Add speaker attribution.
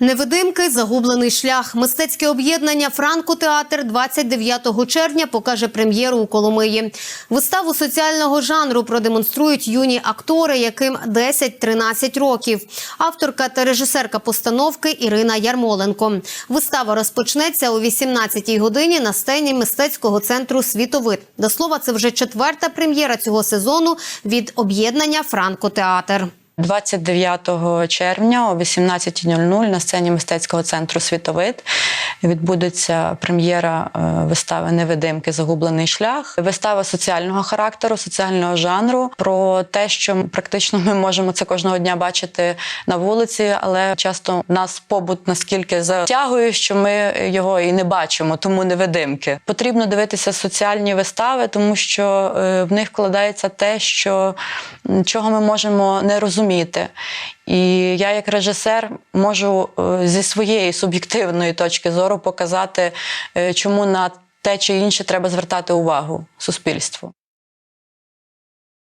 Speaker 1: Невидимки загублений шлях. Мистецьке об'єднання Франко Театр 29 червня покаже прем'єру у Коломиї. Виставу соціального жанру продемонструють юні актори, яким 10-13 років. Авторка та режисерка постановки Ірина Ярмоленко. Вистава розпочнеться о 18-й годині на сцені мистецького центру Світовид. До слова, це вже четверта прем'єра цього сезону від об'єднання Франко Театр.
Speaker 2: 29 червня о 18.00 на сцені мистецького центру Світовид відбудеться прем'єра е, вистави Невидимки Загублений шлях. Вистава соціального характеру, соціального жанру про те, що практично ми можемо це кожного дня бачити на вулиці, але часто нас побут наскільки затягує, що ми його і не бачимо, тому невидимки. Потрібно дивитися соціальні вистави, тому що е, в них вкладається те, що чого ми можемо не розуміти. І я, як режисер, можу е, зі своєї суб'єктивної точки зору показати, е, чому на те чи інше треба звертати увагу суспільству.